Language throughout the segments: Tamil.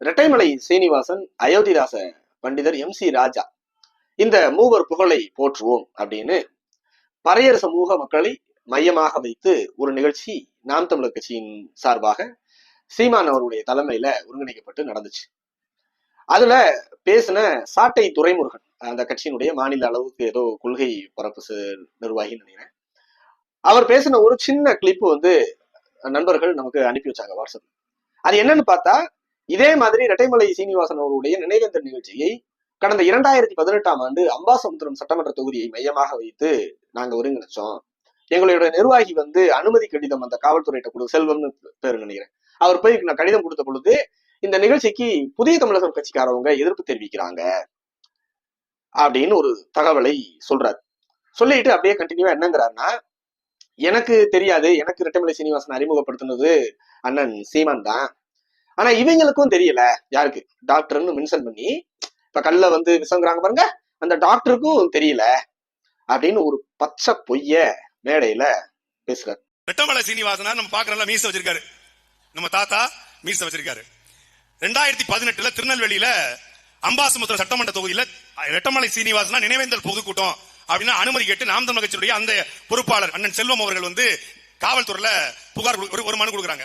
இரட்டைமலை சீனிவாசன் அயோத்திதாச பண்டிதர் எம் சி ராஜா. இந்த மூவர் புகழை போற்றுவோம் அப்படின்னு பறையர் சமூக மக்களை மையமாக வைத்து ஒரு நிகழ்ச்சி நாம் தமிழர் கட்சியின் சார்பாக சீமான் அவருடைய தலைமையில ஒருங்கிணைக்கப்பட்டு நடந்துச்சு. அதுல பேசின சாட்டை துரைமுருகன் அந்த கட்சியினுடைய மாநில அளவுக்கு ஏதோ கொள்கை பரப்பு நிர்வாகின்னு நினைக்கிறேன். அவர் பேசின ஒரு சின்ன கிளிப்பு வந்து நண்பர்கள் நமக்கு அனுப்பி வச்சாங்க வாட்ஸ்அப் அது என்னன்னு பார்த்தா இதே மாதிரி இரட்டைமலை சீனிவாசன் அவருடைய நினைவேந்தர் நிகழ்ச்சியை கடந்த இரண்டாயிரத்தி பதினெட்டாம் ஆண்டு அம்பாசமுத்திரம் சட்டமன்ற தொகுதியை மையமாக வைத்து நாங்க ஒருங்கிணைச்சோம். எங்களுடைய நிர்வாகி வந்து அனுமதி கடிதம் அந்த காவல்துறையிட்ட கொடு செல்வம்னு பேர் நினைக்கிறேன். அவர் போய் நான் கடிதம் கொடுத்த பொழுது இந்த நிகழ்ச்சிக்கு புதிய தமிழகம் கட்சிக்காரவங்க எதிர்ப்பு தெரிவிக்கிறாங்க அப்படின்னு ஒரு தகவலை சொல்றாரு. சொல்லிட்டு அப்படியே கண்டினியூவா என்னங்கிறாருன்னா எனக்கு தெரியாது எனக்கு இரட்டைமலை சீனிவாசன் அறிமுகப்படுத்தினது அண்ணன் சீமான் தான். ஆனா இவங்களுக்கும் தெரியல. யாருக்கு? டாக்டர்னு மென்ஷன் பண்ணி இப்ப கல்ல வந்து விசங்குறாங்க பாருங்க அந்த டாக்டருக்கும் தெரியல அப்படின்னு ஒரு பச்சை பொய்ய மேடையில பேசுறாரு. வெட்டமலை சீனிவாசனா நம்ம பாக்குறோம்ல மீச வச்சிருக்காரு. நம்ம தாத்தா மீச வச்சிருக்காரு. ரெண்டாயிரத்தி பதினெட்டுல திருநெல்வேலியில அம்பாசமுத்திர சட்டமன்ற தொகுதியில ரெட்டமலை சீனிவாசனா நினைவேந்தல் பொதுக்கூட்டம் அப்படின்னா அனுமதி கேட்டு நாம் தமிழ் கட்சியுடைய அந்த பொறுப்பாளர் அண்ணன் செல்வம் அவர்கள் வந்து காவல்துறையில புகார் கொடு- ஒரு- ஒரு மனு கொடுக்குறாங்க.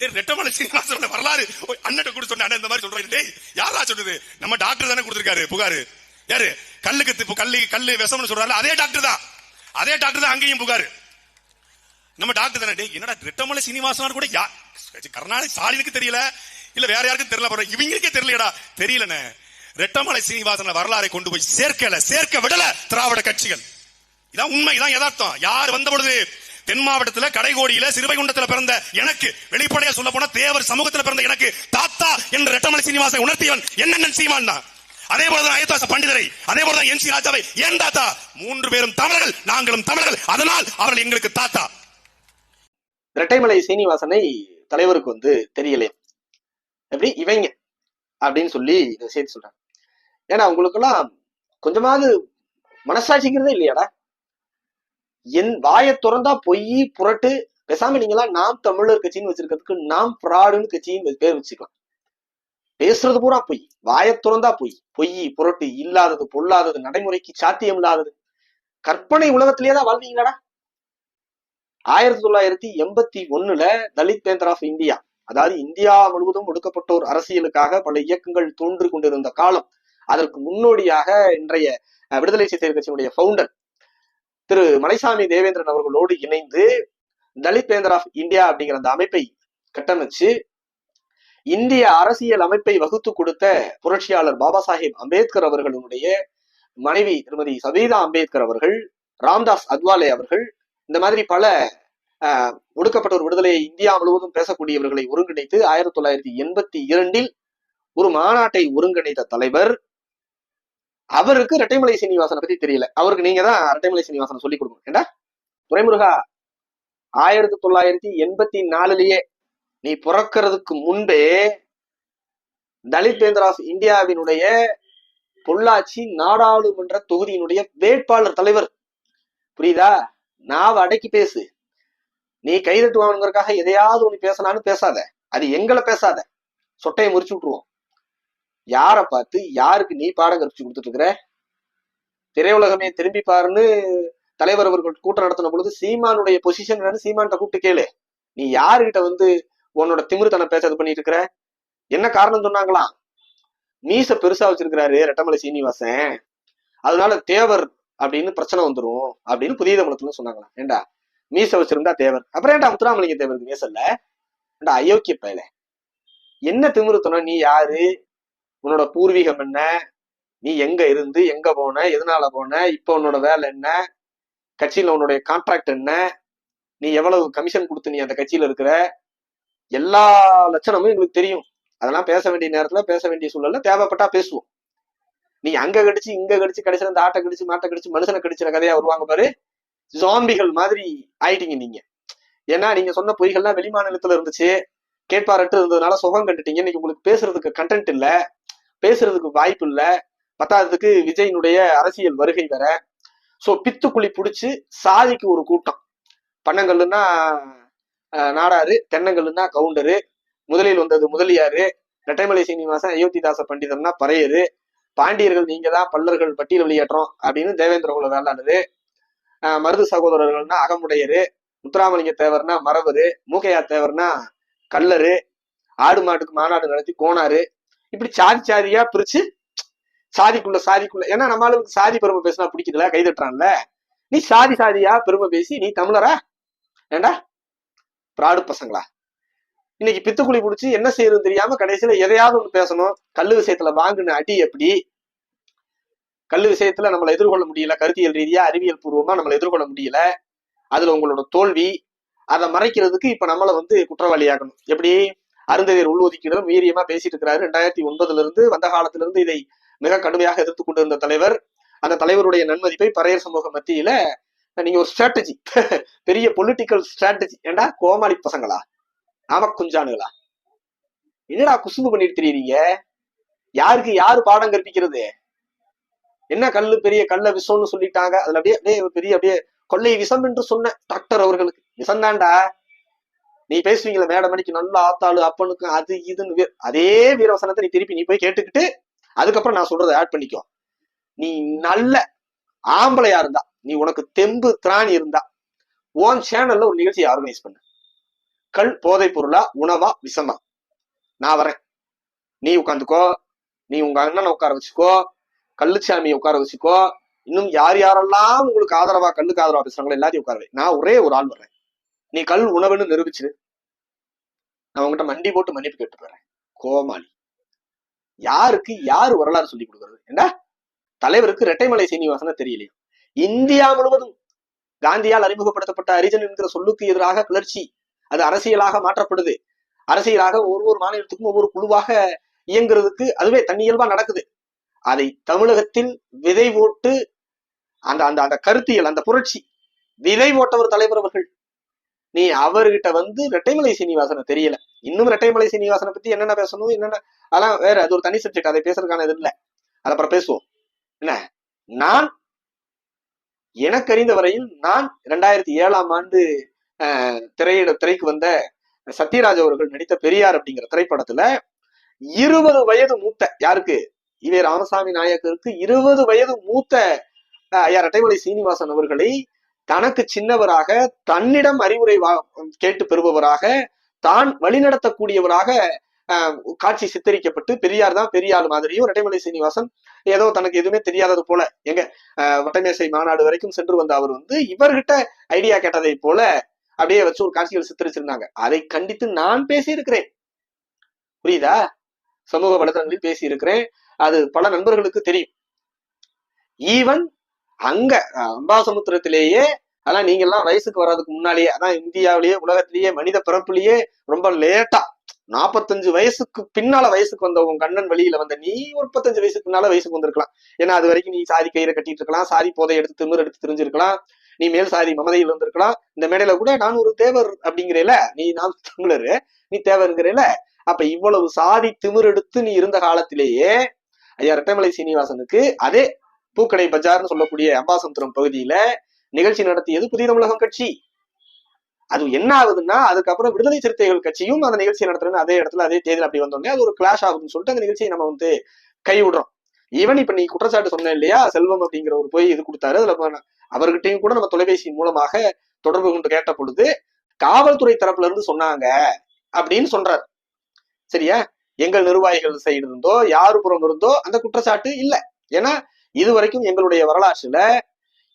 டேய், ரெட்டமலை சீனிவாசனோட வரலாறு. அண்ணன் கூட சொன்ன இந்த மாதிரி சொல்றாரு டேய் யாரா சொன்னது? நம்ம டாக்டர் தானே கொடுத்திருக்காரு புகாரு. யாரு? கல்லுக்கு கல்லு கல்லு விஷம்னு சொல்றாரு அதே டாக்டர் தான். அதே டாக்டர் தான் அங்கேயும் புகாரு. நம்ம டாக்டர் தானே. டேய் என்னடா ரெட்டமலை சீனிவாசனார் கூட யா கருணாநிதி ஸ்டாலினுக்கு தெரியல இல்ல வேற யாருக்கும் தெரியல பாரு இவங்களுக்கே தெரியலடா. தெரியலனே ரெட்டமலை சீனிவாசன வரலாறை கொண்டு போய் சேர்க்கல சேர்க்க விடல திராவிட கட்சிகள். இதான் உண்மை இதான் யதார்த்தம். யார் வந்த பொழுது தென் மாவட்டத்துல கடைகோடியில சிறுவைகுண்டத்துல பிறந்த எனக்கு வெளிப்படையா சொல்ல போனா தேவர் சமூகத்துல பிறந்த எனக்கு தாத்தா என்ற ரெட்டமலை சீனிவாசை உணர்த்தியவன் என்னென்ன சீமான் தான் அதே போலதான் அயத்தாச பண்டிதரை அதே போலதான் என் சி ராஜாவை ஏன் தாத்தா? மூன்று பேரும் தமிழர்கள் நாங்களும் தமிழர்கள். அதனால் அவர்கள் எங்களுக்கு தாத்தா. இரட்டைமலை சீனிவாசனை தலைவருக்கு வந்து தெரியலையே எப்படி? இவங்க. அப்படின்னு சொல்லி இதை சேர்த்து சொல்றாங்க. ஏன்னா உங்களுக்கெல்லாம் கொஞ்சமாவது மனசாட்சிக்கிறதே இல்லையாடா? என் வாயை திறந்தா பொய் புரட்டு பேசாம நீங்களாம் நாம் தமிழர் கட்சின்னு வச்சிருக்கிறதுக்கு நாம் ஃப்ராடுன்னு கட்சின்னு பேர் வச்சுக்கலாம். பேசுறது பூரா பொய் வாயை திறந்தா பொய் பொய் புரட்டு இல்லாதது பொல்லாதது நடைமுறைக்கு சாத்தியம் இல்லாதது. கற்பனை உலகத்திலேயே தான் வாழ்வீங்களாடா? ஆயிரத்தி தொள்ளாயிரத்தி எண்பத்தி ஒண்ணுல தலித் பேந்தர் ஆஃப் இந்தியா அதாவது இந்தியா முழுவதும் ஒடுக்கப்பட்டோர் அரசியலுக்காக பல இயக்கங்கள் தோன்று கொண்டிருந்த காலம் அதற்கு முன்னோடியாக இன்றைய விடுதலை சிறுத்தைகள் கட்சியினுடைய பவுண்டர் திரு மலைசாமி தேவேந்திரன் அவர்களோடு இணைந்து தலித் பேந்தர் ஆஃப் இந்தியா அப்படிங்கிற அந்த அமைப்பை கட்டமைச்சு இந்திய அரசியல் அமைப்பை வகுத்து கொடுத்த புரட்சியாளர் பாபா சாஹேப் அம்பேத்கர் அவர்களுடைய மனைவி திருமதி சபீதா அம்பேத்கர் அவர்கள் ராம்தாஸ் அத்வாலே அவர்கள் இந்த மாதிரி பல ஆஹ், ஒடுக்கப்பட்டோர் விடுதலையை இந்தியா முழுவதும் பேசக்கூடியவர்களை ஒருங்கிணைத்து ஆயிரத்தி தொள்ளாயிரத்தி எண்பத்தி இரண்டில் ஒரு மாநாட்டை ஒருங்கிணைத்த தலைவர் அவருக்கு ரெட்டைமலை சீனிவாசனை பத்தி தெரியல. அவருக்கு நீங்க தான் ரெட்டைமலை சீனிவாசனை சொல்லி கொடுக்கணும். ஏண்டா? துரைமுருகா ஆயிரத்தி தொள்ளாயிரத்தி எண்பத்தி நாலுலயே நீ பிறக்கிறதுக்கு முன்பே தலித் ஆஃப் இந்தியாவினுடைய பொள்ளாச்சி நாடாளுமன்ற தொகுதியினுடைய வேட்பாளர் தலைவர். புரியுதா? நாவ அடக்கி பேசு. நீ கைதட்டு வாங்கணுங்கிறதுக்காக எதையாவது ஒண்ணு பேசலான்னு பேசாத. அது எங்களை பேசாத. சொட்டையை முறிச்சு விட்டுருவோம். யாரை பார்த்து யாருக்கு நீ பாடம் கற்பிச்சு கொடுத்துட்டு இருக்கிற திரையுலகமே திரும்பி பாருன்னு தலைவர் அவர்கள் கூட்டம் நடத்தின பொழுது சீமானுடைய பொசிஷன் என்னன்னு சீமான்ட்ட கூப்பிட்டு கேளு. நீ யாருகிட்ட வந்து உன்னோட திமிருத்தனம் பேச இது பண்ணிட்டு இருக்கிற என்ன காரணம் சொன்னாங்களாம் மீச பெருசா வச்சிருக்கிறாரு ரெட்டமலை சீனிவாசன். அதனால தேவர் அப்படின்னு பிரச்சனை வந்துரும் அப்படின்னு புதிய தமிழத்துல சொன்னாங்களாம். ஏண்டா? மீச வச்சிருந்தா தேவர். அப்புறம் ஏன்டா முத்துராமலிங்க தேவருக்கு மீசல்ல ஏண்டா அயோக்கிய பயல. என்ன திமிருத்தனம்? நீ யாரு? உன்னோட பூர்வீகம் என்ன? நீ எங்க இருந்து எங்க போன எதனால போன இப்போ உன்னோட வேலை என்ன? கட்சியில உன்னுடைய கான்ட்ராக்ட் என்ன? நீ எவ்வளவு கமிஷன் கொடுத்து நீ அந்த கட்சியில இருக்கிற? எல்லா லட்சணமும் எங்களுக்கு தெரியும். அதெல்லாம் பேச வேண்டிய நேரத்துல பேச வேண்டிய சூழல்ல தேவைப்பட்டா பேசுவோம். நீ அங்க கடிச்சு இங்க கடிச்சு கடைசியில இந்த ஆட்டை கடிச்சு மாட்டை கடிச்சு மனுஷனை கடிச்சிற கதையா வருவாங்க பாரு. ஜாம்பிகள் மாதிரி ஆயிட்டீங்க நீங்க. ஏன்னா நீங்க சொன்ன பொய்கள்லாம் வெளிமாநிலத்துல இருந்துச்சு. கேட்பாரட்டு இருந்ததுனால சுகம் கண்டுட்டீங்க இன்னைக்கு உங்களுக்கு பேசுறதுக்கு கண்டென்ட் இல்லை. பேசுறதுக்கு வாய்ப்பு இல்லை. பத்தாததுக்கு விஜயினுடைய அரசியல் வருகை வேற. ஸோ பித்துக்குழி பிடிச்சி சாதிக்கு ஒரு கூட்டம். பன்னங்கல்லுன்னா நாடாரு தென்னங்கல்லுன்னா கவுண்டரு. முதலில் வந்தது முதலியாரு. ரெட்டைமலை சீனிவாசன் அயோத்திதாச பண்டிதர்னா பறையரு. பாண்டியர்கள் நீங்க தான் பல்லர்கள் பட்டியல் வெளியேற்றோம் அப்படின்னு தேவேந்திர குல வேளாடுது மருது சகோதரர்கள்னா அகமுடையரு. முத்துராமலிங்க தேவர்னா மரபரு. மூக்கையா தேவர்னா கல்லரு ஆடு மாட்டுக்கு மாநாடு நடத்தி கோனாரு இப்படி சாதி சாதியா பிரிச்சு சாதிக்குள்ள சாதிக்குள்ள. ஏன்னா நம்ம ஆளுக்கு சாதி பெருமை பேசினா பிடிக்குதுல கைதட்டுறான்ல. நீ சாதி சாதியா பெருமை பேசி நீ தமிழரா? ஏண்டா? பிராடு பசங்களா? இன்னைக்கு பித்துக்குழி பிடிச்சி என்ன செய்யறது தெரியாம கடைசியில எதையாவது ஒண்ணு பேசணும். கல்லு விஷயத்துல வாங்குன அடி எப்படி? கல்லு விஷயத்துல நம்மளை எதிர்கொள்ள முடியல. கருத்தியல் ரீதியா அறிவியல் பூர்வமா நம்மளை எதிர்கொள்ள முடியல. அதுல உங்களோட தோல்வி அதை மறைக்கிறதுக்கு இப்ப நம்மள வந்து குற்றவாளியாக்கணும். எப்படி? அருந்ததியர் உள்ஒதுக்கீடு வீரியமா பேசிட்டு இருக்கிறாரு. ரெண்டாயிரத்தி ஒன்பதுல இருந்து வந்த காலத்துல இருந்து இதை மிக கடுமையாக எதிர்த்து கொண்டிருந்த தலைவர் அந்த தலைவருடைய நன்மதிப்பை பறையர் சமூக மத்தியில நீங்க ஒரு ஸ்ட்ராட்டஜி பெரிய பொலிட்டிக்கல் ஸ்ட்ராட்டஜி ஏண்டா? கோமாளி பசங்களா? நாம குஞ்சானுங்களா என்னடா குசும்பு பண்ணிட்டு தெரியுறீங்க? யாருக்கு யாரு பாடம் கற்பிக்கிறது? என்ன கல்லு பெரிய கல்ல விஷம்னு சொல்லிட்டாங்க. அதுல அப்படியே அப்படியே பெரிய அப்படியே கொள்ளை விஷம் என்று சொன்ன டாக்டர் அவர்களுக்கு. விஷம் தான்டா. நீ பேசுவீங்களா மேடம் மணிக்கு நல்ல ஆத்தாளு அப்பனுக்கு அது இதுன்னு அதே வீரவசனத்தை நீ திருப்பி நீ போய் கேட்டுக்கிட்டு அதுக்கப்புறம் நான் சொல்றதை ஆட் பண்ணிக்கோ. நீ நல்ல ஆம்பளையா இருந்தா நீ உனக்கு தெம்பு திராணி இருந்தா உன் சேனல்ல ஒரு நிகழ்ச்சியை ஆர்கனைஸ் பண்ணு. கல் போதை பொருளா உணவா விஷமா. நான் வரேன். நீ உட்காந்துக்கோ. நீ உங்க அண்ணனை உட்கார வச்சுக்கோ. கல்லுச்சாமியை உட்கார வச்சுக்கோ. இன்னும் யார் யாரெல்லாம் உங்களுக்கு ஆதரவா கல்லுக்கு ஆதரவா பேசுறாங்களோ எல்லாத்தையும் உட்காரவே நான் ஒரே ஒரு ஆள் வர்றேன். நீ கல் உணவுன்னு நிரூபிச்சிரு. நான் உங்ககிட்ட மண்டி போட்டு மன்னிப்பு கேட்டு போறேன். கோமாளி. யாருக்கு யாரு வரலாறு சொல்லி கொடுக்கறது? என்ன? தலைவருக்கு ரெட்டைமலை சீனிவாசன தெரியலையா? இந்தியா முழுவதும் காந்தியால் அறிமுகப்படுத்தப்பட்ட அரிஜன் என்கிற சொல்லுக்கு எதிராக கிளர்ச்சி அது அரசியலாக மாற்றப்படுது. அரசியலாக ஒவ்வொரு மாநிலத்துக்கும் ஒவ்வொரு குழுவாக இயங்குறதுக்கு அதுவே தன்னியல்பா நடக்குது. அதை தமிழகத்தில் விதை போட்டு அந்த அந்த அந்த கருத்தியல் அந்த புரட்சி விதை போட்டவர் தலைவர் அவர்கள் நீ அவர்கிட்ட வந்து ரெட்டைமலை சீனிவாசனை தெரியல. இன்னும் ரெட்டைமலை சீனிவாசனை பத்தி என்னென்ன பேசணும் என்னென்ன? அதெல்லாம் வேற அது ஒரு தனி சப்ஜெக்ட் அதை பேசுறதுக்கான இது இல்ல. அது அப்புறம் பேசுவோம். என்ன? நான் எனக்கு அறிந்த வரையில் நான் ரெண்டாயிரத்தி ஏழாம் ஆண்டு அஹ், திரையிட திரைக்கு வந்த சத்யராஜ் அவர்கள் நடித்த பெரியார் அப்படிங்கிற திரைப்படத்துல இருபது வயது மூத்த யாருக்கு? இவே ராமசாமி நாயக்கருக்கு இருபது வயது மூத்த ஐயா ரெட்டைமலை சீனிவாசன் அவர்களை தனக்கு சின்னவராக தன்னிடம் அறிவுரை வா- கேட்டு பெறுபவராக தான் வழிநடத்தக்கூடியவராக அஹ், காட்சி சித்தரிக்கப்பட்டு பெரியார் தான் பெரியாள் மாதிரியும் ரெட்டைமலை சீனிவாசன் ஏதோ தனக்கு எதுவுமே தெரியாதது போல எங்க அஹ், வட்டமேசை மாநாடு வரைக்கும் சென்று வந்த அவர் வந்து இவர்கிட்ட ஐடியா கேட்டதை போல அப்படியே வச்சு ஒரு காட்சிகள் சித்தரிச்சிருந்தாங்க. அதை கண்டித்து நான் பேசியிருக்கிறேன். புரியுதா? சமூக வலைதளங்களில் பேசியிருக்கிறேன். அது பல நண்பர்களுக்கு தெரியும். ஈவன் அங்க அம்பாசமுத்திரத்திலேயே அதான் நீங்க எல்லாம் வயசுக்கு வர்றதுக்கு முன்னாலேயே அதான் இந்தியாவிலேயே உலகத்திலேயே மனித பிறப்புலயே ரொம்ப லேட்டா நாற்பத்தஞ்சு வயசுக்கு பின்னால வயசுக்கு வந்த உன் கண்ணன் வழியில வந்த நீ ஒரு முப்பத்தஞ்சு வயசுக்கு பின்னால வயசுக்கு வந்திருக்கலாம். ஏன்னா அது வரைக்கும் நீ சாதி கயிறை கட்டிட்டு இருக்கலாம் சாதி போதை எடுத்து திமிர் எடுத்து தெரிஞ்சிருக்கலாம் நீ மேல் சாதி மமதையில் வந்திருக்கலாம் இந்த மேடையில கூட நான் ஒரு தேவர் அப்படிங்கிறேல நீ நான் தமிழரு நீ தேவருங்கிறேல அப்ப இவ்வளவு சாதி திமிர் எடுத்து நீ இருந்த காலத்திலேயே ஐயா ரெட்டைமலை சீனிவாசனுக்கு அதே பூக்கடை பஜார்னு சொல்லக்கூடிய அம்பாசமுத்திரம் பகுதியில நிகழ்ச்சி நடத்தியது புதிய தமிழகம் கட்சி. அது என்ன ஆகுதுன்னா அதுக்கப்புறம் விடுதலை சிறுத்தைகள் கட்சியும் அந்த நிகழ்ச்சி நடத்துறேன்னு அதே இடத்துல அதே தேதியில் அப்படி வந்தோடனே அது ஒரு கிளாஷ் ஆகுதுன்னு சொல்லிட்டு அந்த நிகழ்ச்சியை நம்ம வந்து கைவிடுறோம். ஈவன் இப்ப நீ குற்றச்சாட்டு சொன்ன இல்லையா செல்வம் அப்படிங்கிற ஒரு போய் இது கொடுத்தாரு. அதுல அவர்கிட்டையும் அவர்கிட்டயும் கூட நம்ம தொலைபேசி மூலமாக தொடர்பு கொண்டு கேட்ட பொழுது காவல்துறை தரப்புல இருந்து சொன்னாங்க அப்படின்னு சொல்றாரு. சரியா? எங்கள் நிர்வாகிகள் சைடு இருந்தோ யாரு புறம் இருந்தோ அந்த குற்றச்சாட்டு இல்ல. ஏன்னா இது வரைக்கும் எங்களுடைய வரலாற்றுல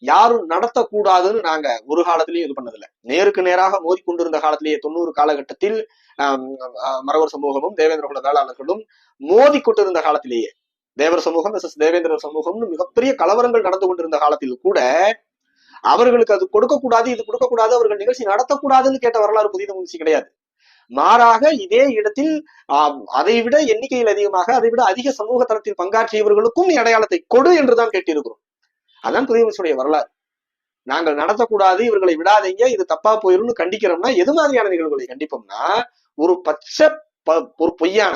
யாரும் நடத்தக்கூடாதுன்னு நாங்க ஒரு காலத்திலயும் இது பண்ணதில்லை. நேருக்கு நேராக மோதி கொண்டிருந்த காலத்திலேயே தொண்ணூறு காலகட்டத்தில் மரவர் ஆஹ், மறவர் சமூகமும் தேவேந்திர குல வேளாளர்களும் மோதி கொண்டிருந்த காலத்திலேயே தேவர் சமூகம் எஸ் தேவேந்திர சமூகம்னு மிகப்பெரிய கலவரங்கள் நடந்து கொண்டிருந்த காலத்தில் கூட அவர்களுக்கு அது கொடுக்கக்கூடாது இது கொடுக்கக்கூடாது அவர்கள் நிகழ்ச்சி நடத்தக்கூடாதுன்னு கேட்ட வரலாறு புதிய முயற்சி கிடையாது. மாறாக இதே இடத்தில் அதை விட எண்ணிக்கையில் அதிகமாக அதை விட அதிக சமூக தளத்தில் பங்காற்றியவர்களுக்கும் நீ அடையாளத்தை கொடு என்றுதான் கேட்டிருக்கிறோம். அதான் புதிய வரலாறு. நாங்கள் நடத்தக்கூடாது இவர்களை விடாதீங்க இது தப்பா போயிரும்னு கண்டிக்கிறோம்னா எது மாதிரியான நிகழ்வுகளை கண்டிப்போம்னா ஒரு பச்சை ப- ஒரு பொய்யான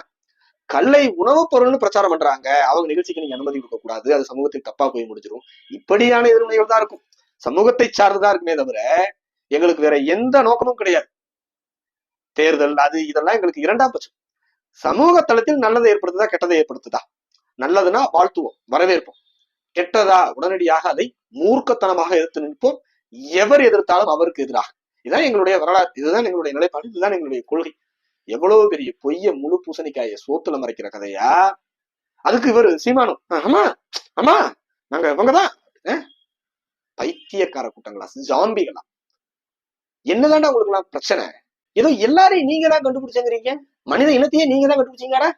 கல்லை உணவுப் பொருள்னு பிரச்சாரம் பண்றாங்க அவங்க நிகழ்ச்சிக்கு நீங்க அனுமதி கொடுக்க கூடாது அது சமூகத்துக்கு தப்பா போய் முடிஞ்சிடும் இப்படியான எதிர்வினைகள் தான் இருக்கும். சமூகத்தை சார்ந்துதான் இருக்குமே தவிர எங்களுக்கு வேற எந்த நோக்கமும் கிடையாது. தேர்தல் அது இதெல்லாம் எங்களுக்கு இரண்டாம் பட்சம். சமூக தளத்தில் நல்லதை ஏற்படுத்துதா கெட்டதை ஏற்படுத்துதா? நல்லதுன்னா வாழ்த்துவோம் வரவேற்போம். கெட்டதா உடனடியாக அதை மூர்க்கத்தனமாக எதிர்த்து நிற்போம். எவர் எதிர்த்தாலும் அவருக்கு எதிராக. இதுதான் எங்களுடைய வரலாறு இதுதான் எங்களுடைய நிலைப்பாடு இதுதான் எங்களுடைய கொள்கை. எவ்வளவு பெரிய பொய்ய முழு பூசணிக்காய சோத்துல மறைக்கிற கதையா? அதுக்கு இவர் சீமானும் ஆமா ஆமா நாங்க இவங்கதான் அஹ், பைத்தியக்கார கூட்டங்களா ஜாம்பிகளா? என்னதான்டா உங்களுக்கு எல்லாம் பிரச்சனை? ஏதோ எல்லாரையும் நீங்க தான் கண்டுபிடிச்சங்கிறீங்க. மனித இனத்தையே நீங்க தான் கண்டுபிடிச்சீங்கடா.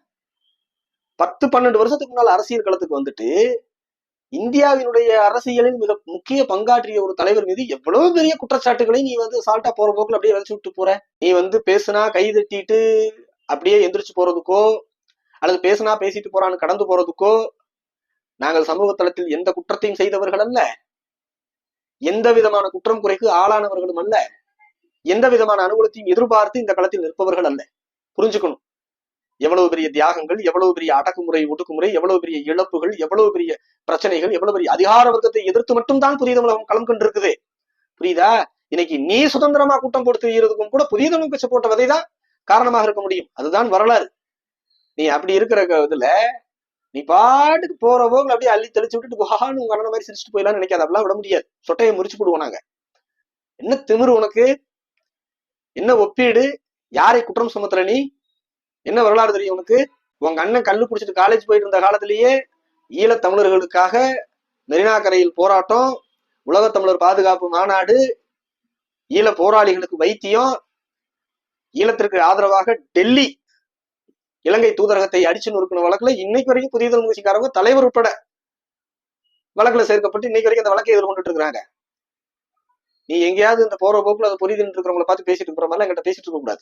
பத்து பன்னெண்டு வருஷத்துக்கு முன்னால் அரசியல் களத்துக்கு வந்துட்டு இந்தியாவினுடைய அரசியலில் மிக முக்கிய பங்காற்றிய ஒரு தலைவர் மீது எவ்வளவு பெரிய குற்றச்சாட்டுகளை நீ வந்து சால்ட்டா போற போக்குல அப்படியே விதைச்சு விட்டு போற. நீ வந்து பேசுனா கை தட்டிட்டு அப்படியே எந்திரிச்சு போறதுக்கோ அல்லது பேசுனா பேசிட்டு போறான்னு கடந்து போறதுக்கோ நாங்கள் சமூக தளத்தில் எந்த குற்றத்தையும் செய்தவர்கள் அல்ல. எந்த விதமான குற்றம் குறைக்கு ஆளானவர்களும் அல்ல. எந்த விதமான அனுகூலத்தையும் எதிர்பார்த்து இந்த களத்தில் நிற்பவர்கள் அல்ல. புரிஞ்சுக்கணும். எவ்வளவு பெரிய தியாகங்கள் எவ்வளவு பெரிய அடக்குமுறை ஒடுக்குமுறை எவ்வளவு பெரிய இழப்புகள் எவ்வளவு பெரிய பிரச்சனைகள் எவ்வளவு பெரிய அதிகார வர்க்கத்தை எதிர்த்து மட்டும்தான் புதிய தமிழகம் களம் கண்டிருக்குது புரியுதா? இன்னைக்கு நீ சுதந்திரமா கூட்டம் போட்டு தெரியறதுக்கும் கூட புதிய தமிழ் கட்சி போட்ட விதைதான் காரணமாக இருக்க முடியும். அதுதான் வரலாறு. நீ அப்படி இருக்கிற இதுல நீ பாட்டுக்கு போற போக்குல அப்படியே அள்ளி தெளிச்சு விட்டுட்டு குஹான்னு உங்க அண்ணன் மாதிரி சிரிச்சுட்டு போயிடலாம்னு நினைக்காத. அப்படிலாம் விட முடியாது. சொட்டையை முறிச்சு போடுவோம் நாங்க. என்ன திமிரு உனக்கு? என்ன ஒப்பீடு? யாரை குற்றம் சுமத்துற நீ? என்ன வரலாறு தெரியும் உனக்கு? உங்க அண்ணன் கல்லு குடிச்சிட்டு காலேஜ் போயிட்டு இருந்த காலத்திலேயே ஈழத் தமிழர்களுக்காக மெரினா கரையில் போராட்டம் உலகத் தமிழர் பாதுகாப்பு மாநாடு ஈழ போராளிகளுக்கு வைத்தியம் ஈழத்திற்கு ஆதரவாக டெல்லி இலங்கை தூதரகத்தை அடிச்சு நொறுக்கின வழக்குல இன்னைக்கு வரைக்கும் புதிய தமிழ் கட்சிக்காரங்க தலைவர் உட்பட வழக்குல சேர்க்கப்பட்டு இன்னைக்கு வரைக்கும் அந்த வழக்கை எதிர்கொண்டுட்டு இருக்கிறாங்க. நீ எங்கேயாவது இந்த போற போக்குல அதை புரியுதுன்னு இருக்கிறவங்கள பார்த்து பேசிட்டு இருக்கிற மாதிரிலாம் என்கிட்ட பேசிட்டு இருக்க கூடாது.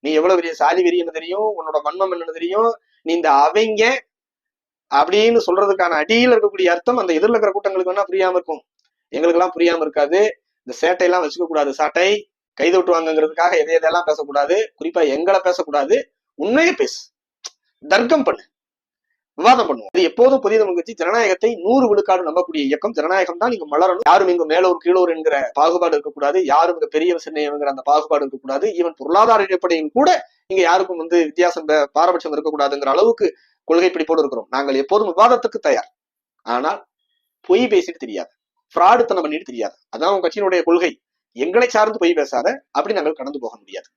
நீ எவ்வளவு பெரிய சாதி வெறி என்ன தெரியும்? உன்னோட வன்மம் என்ன தெரியும்? நீ இந்த அவங்க அப்படின்னு சொல்றதுக்கான அடியில் இருக்கக்கூடிய அர்த்தம் அந்த எதிரில் இருக்கிற கூட்டங்களுக்கு வேணா புரியாம இருக்கும். எங்களுக்கு எல்லாம் புரியாம இருக்காது. இந்த சேட்டை எல்லாம் வச்சுக்க கூடாது. சாட்டை கைது விட்டுவாங்கிறதுக்காக எதை எதையெல்லாம் பேசக்கூடாது? குறிப்பா எங்களை பேசக்கூடாது. உண்மையை பேசு. தர்க்கம் பண்ணு. விவாதம் பண்ணுவோம். இது எப்போதும் புதிய தமிழ் கட்சி ஜனநாயகத்தை நூறு விழுக்காடு நம்பக்கூடிய இயக்கம். ஜனநாயகம் தான் இங்க மலரணும். யாரும் இங்க மேலோர் கீழோர் என்கிற பாகுபாடு இருக்கக்கூடாது. யாரும் இங்க பெரிய சின்னையங்கிற அந்த பாகுபாடு இருக்கக்கூடாது. ஈவன் பொருளாதார அடிப்படையும் கூட இங்க யாருக்கும் வந்து வித்தியாசம் பாரபட்சம் இருக்கக்கூடாதுங்கிற அளவுக்கு கொள்கை பிடிப்போடு இருக்கிறோம். நாங்கள் எப்போதும் விவாதத்துக்கு தயார். ஆனால் பொய் பேசிட்டு தெரியாது. ஃப்ராடுத்தனம் பண்ணிட்டு தெரியாது. அதான் உங்க கட்சியினுடைய கொள்கை. எங்களை சார்ந்து பொய் பேசாத அப்படி நாங்கள் கடந்து போக முடியாது.